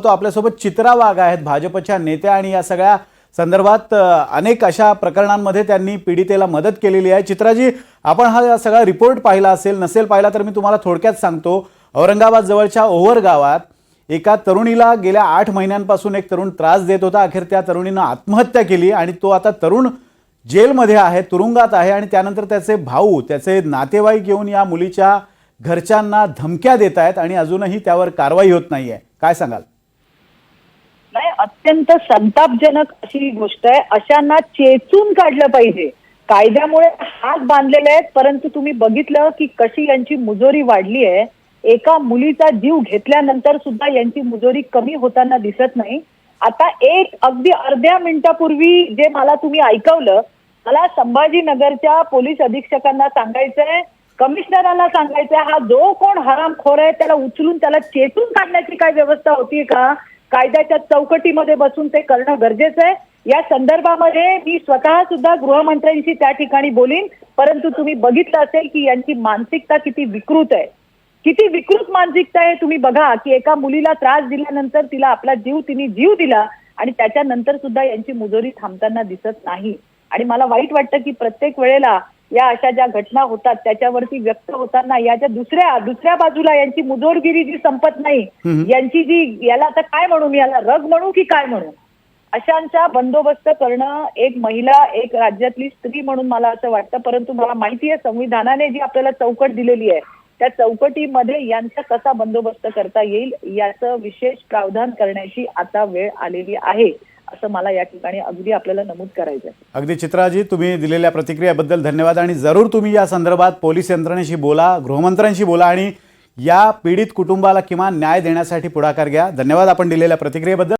तो आपल्यासोबत चित्रा वाघ आहेत भाजपच्या नेत्या आणि या सगळ्या संदर्भात अनेक अशा प्रकरणांमध्ये त्यांनी पीडितेला मदत केलेली आहे. चित्राजी आपण हा सगळा रिपोर्ट पाहिला असेल नसेल पाहिला तर मी तुम्हाला थोडक्यात सांगतो. औरंगाबाद जवळच्या ओव्हर गावात एका तरुणीला गेल्या आठ महिन्यांपासून एक तरुण त्रास देत होता. अखेर त्या तरुणीनं आत्महत्या केली आणि तो आता तरुण जेलमध्ये आहे तुरुंगात आहे आणि त्यानंतर त्याचे भाऊ त्याचे नातेवाईक येऊन या मुलीच्या घरच्यांना धमक्या देत आहेत आणि अजूनही त्यावर कारवाई होत नाही आहे काय सांगाल? अत्यंत संतापजनक अशी गोष्ट आहे. अशांना चेचून काढलं पाहिजे. कायद्यामुळे हात बांधलेले आहेत परंतु तुम्ही बघितलं की कशी यांची मुजोरी वाढली आहे. एका मुलीचा जीव घेतल्यानंतर सुद्धा यांची मुजोरी कमी होताना दिसत नाही. आता एक अगदी अर्ध्या मिनिटापूर्वी जे मला तुम्ही ऐकवलं मला संभाजीनगरच्या पोलीस अधीक्षकांना सांगायचंय कमिशनरांना सांगायचंय हा जो कोण हरामखोर आहे त्याला उचलून त्याला चेतून काढण्याची काय व्यवस्था होती का? कायद्याच्या चौकटीमध्ये बसून ते करणं गरजेचं आहे. या संदर्भामध्ये मी स्वतः सुद्धा गृहमंत्र्यांशी त्या ठिकाणी बोलीन. परंतु तुम्ही बघितलं असेल की यांची मानसिकता किती विकृत आहे. किती विकृत मानसिकता आहे तुम्ही बघा की एका मुलीला त्रास दिल्यानंतर तिला आपला जीव तिने जीव दिला आणि त्याच्यानंतर सुद्धा यांची मुजोरी थांबताना दिसत नाही. आणि मला वाईट वाटतं की प्रत्येक वेळेला या अशा ज्या घटना होतात त्याच्यावरती व्यक्त होताना याच्या दुसऱ्या दुसऱ्या बाजूला यांची मुजोरगिरी जी संपत नाही यांची जी याला आता काय म्हणू मी याला रग म्हणू की काय म्हणू? अशांचा बंदोबस्त करणं एक महिला एक राज्यातली स्त्री म्हणून मला असं वाटतं परंतु मला माहिती आहे संविधानाने जी आपल्याला चौकट दिलेली आहे त्या चौकटीमध्ये यांचा कसा बंदोबस्त करता येईल याचं विशेष प्रावधान करण्याची आता वेळ आलेली आहे. असं मला या ठिकाणी अगदी आपल्याला नमूद करायचं आहे अगदी चित्राजी तुम्ही दिलेल्या प्रतिक्रियाबद्दल धन्यवाद आणि जरूर तुम्ही या संदर्भात पोलीस यंत्रणेशी बोला गृहमंत्र्यांशी बोला आणि या पीडित कुटुंबाला किमान न्याय देण्यासाठी पुढाकार घ्या. धन्यवाद आपण दिलेल्या प्रतिक्रियेबद्दल.